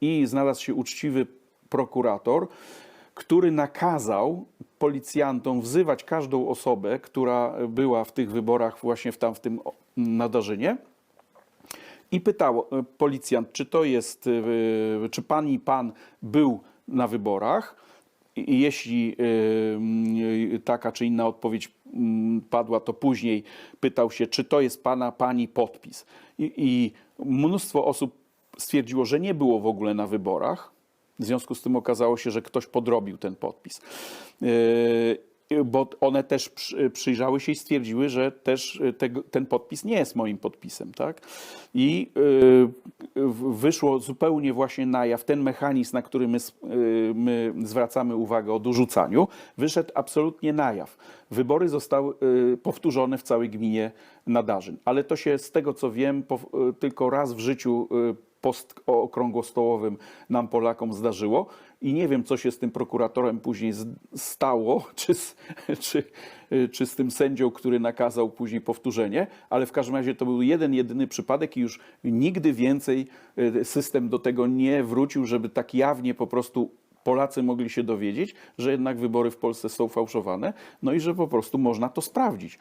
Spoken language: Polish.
i znalazł się uczciwy prokurator, który nakazał policjantom wzywać każdą osobę, która była w tych wyborach właśnie w, tam, w tym o, nadarzynie i pytał e, policjant, czy to jest, e, czy pan i pan był na wyborach. I jeśli e, taka czy inna odpowiedź padła, to później pytał się, czy to jest pana, pani podpis. I, i mnóstwo osób stwierdziło, że nie było w ogóle na wyborach. W związku z tym okazało się, że ktoś podrobił ten podpis. Yy, Bo one też przy- przyjrzały się i stwierdziły, że też y, ten podpis nie jest moim podpisem. Tak? I yy, wyszło zupełnie właśnie na jaw ten mechanizm, na który my, my zwracamy uwagę o dorzucaniu, wyszedł absolutnie na jaw. Wybory zostały yy, powtórzone w całej gminie Nadarzyn. Ale to się z tego co wiem tylko raz w życiu yy, post okrągłostołowym nam Polakom zdarzyło i nie wiem, co się z tym prokuratorem później stało, czy z, czy, czy z tym sędzią, który nakazał później powtórzenie, ale w każdym razie to był jeden, jedyny przypadek i już nigdy więcej y, system do tego nie wrócił, żeby tak jawnie po prostu Polacy mogli się dowiedzieć, że jednak wybory w Polsce są fałszowane, no i że po prostu można to sprawdzić.